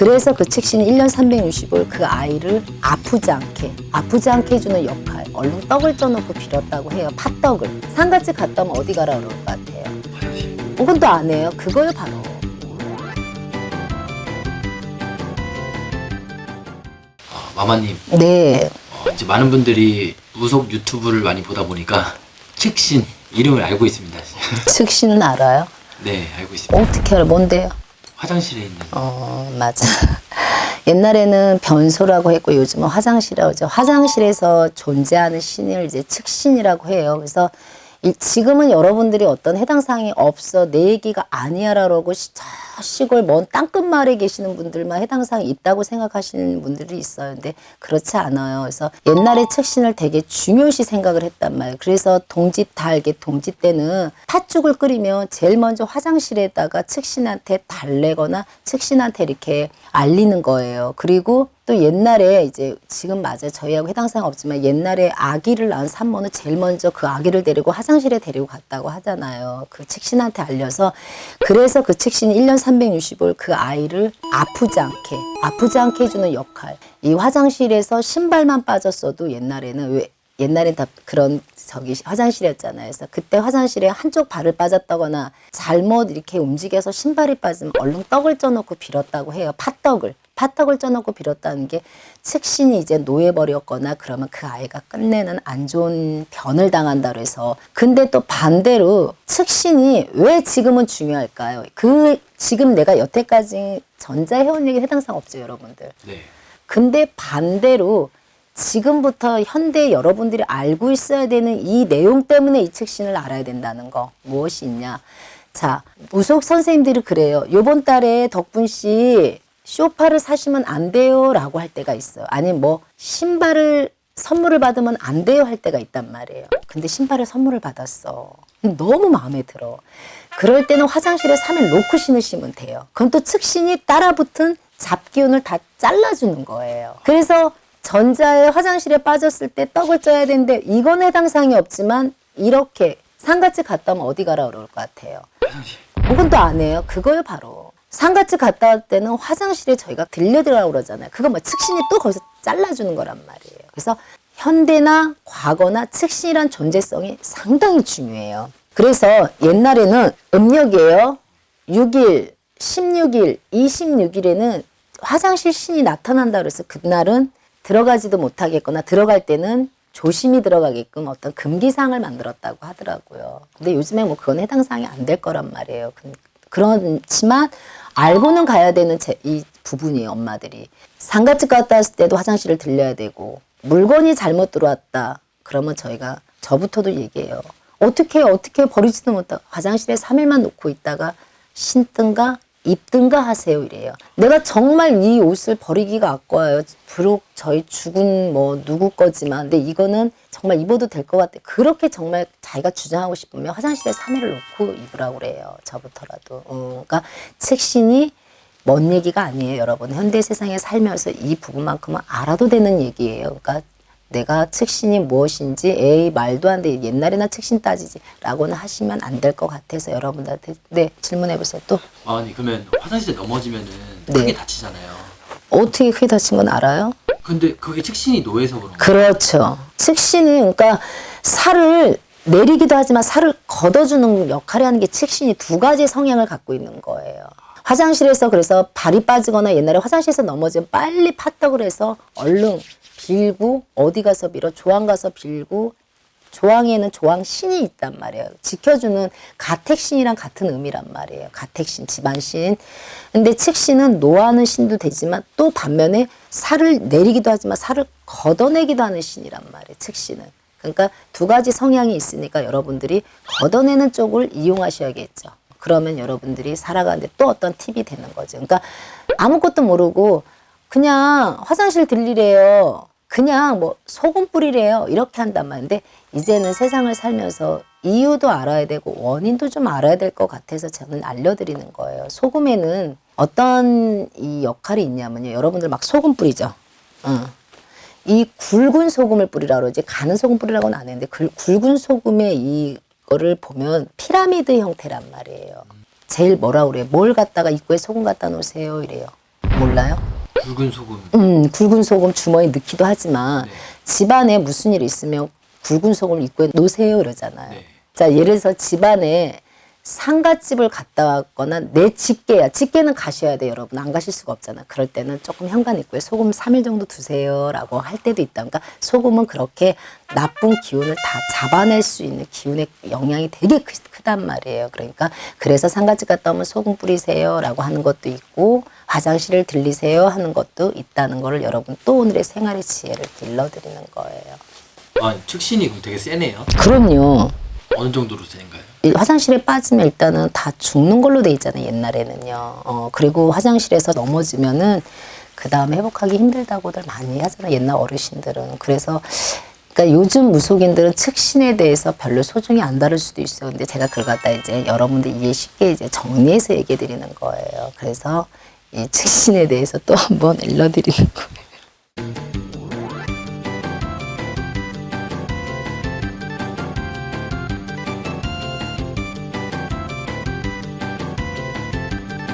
그래서 그 측신이 1년 365일 그 아이를 아프지 않게 아프지 않게 해주는 역할 얼른 떡을 쪄놓고 빌었다고 해요. 팥떡을. 상갓집 갔다 오면 어디 가라 그럴 것 같아요? 그건 또 안 해요? 그거요 바로. 아, 마마님. 네. 어, 이제 많은 분들이 무속 유튜브를 많이 보다 보니까 측신 이름을 알고 있습니다. 측신은 알아요? 네 알고 있습니다. 어떻게 알아 뭔데요 화장실에 있는 어, 맞아. 옛날에는 변소라고 했고 요즘은 화장실이라고 하죠. 화장실에서 존재하는 신을 이제 측신이라고 해요. 그래서 이- 지금은 여러분들이 어떤 해당 사항이 없어 내 얘기가 아니야라고 시- 저 시골 먼 땅끝 마을에 계시는 분들만 해당 사항이 있다고 생각하시는 분들이 있어요. 근데 그렇지 않아요. 그래서 옛날에 측신을 되게 중요시 생각을 했단 말이에요. 그래서 동짓 달게 동짓 때는 팥죽을 끓이면 제일 먼저 화장실에다가 측신한테 달래거나 측신한테 이렇게 알리는 거예요. 그리고 또 옛날에 이제 지금 맞아요. 저희하고 해당 사항 없지만 옛날에 아기를 낳은 산모는 제일 먼저 그 아기를 데리고 화장실에 데리고 갔다고 하잖아요. 그 측신한테 알려서 그래서 그 측신이 1년 365일 그 아이를 아프지 않게 아프지 않게 해주는 역할. 이 화장실에서 신발만 빠졌어도 옛날에는 왜 옛날엔 다 그런 저기 화장실이었잖아요. 그래서 그때 화장실에 한쪽 발을 빠졌다거나 잘못 이렇게 움직여서 신발이 빠지면 얼른 떡을 쪄놓고 빌었다고 해요. 팥떡을. 팥떡을 쪄놓고 빌었다는 게 측신이 이제 노예버렸거나 그러면 그 아이가 끝내는 안 좋은 변을 당한다 그래서 근데 또 반대로 측신이 왜 지금은 중요할까요? 그 지금 내가 여태까지 전자해온 얘기 해당 사항 없죠 여러분들. 네 근데 반대로 지금부터 현대 여러분들이 알고 있어야 되는 이 내용 때문에 이 측신을 알아야 된다는 거 무엇이 있냐? 자, 무속 선생님들이 그래요. 요번 달에 덕분 씨 쇼파를 사시면 안 돼요 라고 할 때가 있어요. 아니 뭐 신발을 선물을 받으면 안 돼요 할 때가 있단 말이에요. 근데 신발을 선물을 받았어. 너무 마음에 들어. 그럴 때는 화장실에 3일 놓고 신으시면 돼요. 그건 또 측신이 따라붙은 잡기운을 다 잘라주는 거예요. 그래서 전자에 화장실에 빠졌을 때 떡을 쪄야 되는데 이건 해당 사항이 없지만 이렇게 상갓집 갔다 오면 어디 가라 그럴 것 같아요. 화장실 그건 또 안 해요. 그거요 바로. 상갓집 갔다 올 때는 화장실에 저희가 들려들라고 그러잖아요. 그거 뭐 측신이 또 거기서 잘라주는 거란 말이에요. 그래서 현대나 과거나 측신이란 존재성이 상당히 중요해요. 그래서 옛날에는 음력이에요. 6일, 16일, 26일에는 화장실 신이 나타난다 그래서 그날은 들어가지도 못하겠거나 들어갈 때는 조심히 들어가게끔 어떤 금기사항을 만들었다고 하더라고요. 근데 요즘에 뭐 그건 해당 사항이 안 될 거란 말이에요. 그- 그렇지만 알고는 가야 되는 제, 이 부분이에요, 엄마들이. 상가집 갔다 왔을 때도 화장실을 들려야 되고 물건이 잘못 들어왔다. 그러면 저희가 저부터도 얘기해요. 어떻게? 어떻게? 버리지도 못하고 화장실에 3일만 놓고 있다가 신든가 입든가 하세요 이래요. 내가 정말 이 옷을 버리기가 아까워요. 비록 저희 죽은 뭐 누구 거지만 근데 이거는 정말 입어도 될 것 같아. 그렇게 정말 자기가 주장하고 싶으면 화장실에 3일을 놓고 입으라고 그래요. 저부터라도. 어, 그러니까 책신이 먼 얘기가 아니에요, 여러분. 현대 세상에 살면서 이 부분만큼은 알아도 되는 얘기예요. 그러니까 내가 측신이 무엇인지 에이 말도 안 돼 옛날에나 측신 따지지 라고는 하시면 안 될 것 같아서 여러분들한테 네 질문해 보세요 또 아니 그러면 화장실에 넘어지면은 네. 크게 다치잖아요. 어떻게 크게 다친 건 알아요? 근데 그게 측신이 노예서 그런 거예요. 그렇죠 측신이 그러니까 살을 내리기도 하지만 살을 걷어주는 역할을 하는 게 측신이 두 가지 성향을 갖고 있는 거예요. 화장실에서 그래서 발이 빠지거나 옛날에 화장실에서 넘어지면 빨리 팥떡을 해서 얼른 빌고 어디 가서 빌어 조항 가서 빌고 조항에는 조항 신이 있단 말이에요. 지켜주는 가택신이랑 같은 의미란 말이에요. 가택신, 집안신. 근데 측신은 노하는 신도 되지만 또 반면에 살을 내리기도 하지만 살을 걷어내기도 하는 신이란 말이에요. 측신은. 그러니까 두 가지 성향이 있으니까 여러분들이 걷어내는 쪽을 이용하셔야겠죠. 그러면 여러분들이 살아가는데 또 어떤 팁이 되는 거죠. 그러니까 아무것도 모르고 그냥 화장실 들리래요. 그냥 뭐 소금 뿌리래요. 이렇게 한단 말인데 이제는 세상을 살면서 이유도 알아야 되고 원인도 좀 알아야 될 것 같아서 저는 알려드리는 거예요. 소금에는 어떤 이 역할이 있냐면요. 여러분들 막 소금 뿌리죠. 어. 이 굵은 소금을 뿌리라 그러지 가는 소금 뿌리라고는 안 했는데 그 굵은 소금의 이거를 보면 피라미드 형태란 말이에요. 제일 뭐라 그래요? 뭘 갖다가 입구에 소금 갖다 놓으세요 이래요. 몰라요? 굵은 소금. 음, 굵은 소금 주머니 넣기도 하지만 네. 집안에 무슨 일이 있으면 굵은 소금을 입구에 놓으세요 그러잖아요. 네. 자, 예를 들어서 집안에 상가집을 갔다 왔거나 내 직계야. 직계는 가셔야 돼요, 여러분. 안 가실 수가 없잖아. 그럴 때는 조금 현관 입구에 소금 3일 정도 두세요 라고 할 때도 있다. 그러니까 소금은 그렇게 나쁜 기운을 다 잡아낼 수 있는 기운의 영향이 되게 크, 크단 말이에요. 그러니까 그래서 상가집 갔다 오면 소금 뿌리세요 라고 하는 것도 있고 화장실을 들리세요 하는 것도 있다는 거를 여러분 또 오늘의 생활의 지혜를 길러드리는 거예요. 아, 그럼 되게 세네요. 그럼요. 어느 정도로 센가요? 이 화장실에 빠지면 일단은 다 죽는 걸로 돼 있잖아요 옛날에는요. 어 그리고 화장실에서 넘어지면은 그 다음에 회복하기 힘들다고들 많이 하잖아요 옛날 어르신들은. 그래서 그러니까 요즘 무속인들은 측신에 대해서 별로 소중히 안 다룰 수도 있어요. 근데 제가 그걸 갖다 이제 여러분들 이해 쉽게 이제 정리해서 얘기해 드리는 거예요. 그래서 이 측신에 대해서 또 한번 일러드리는 거예요.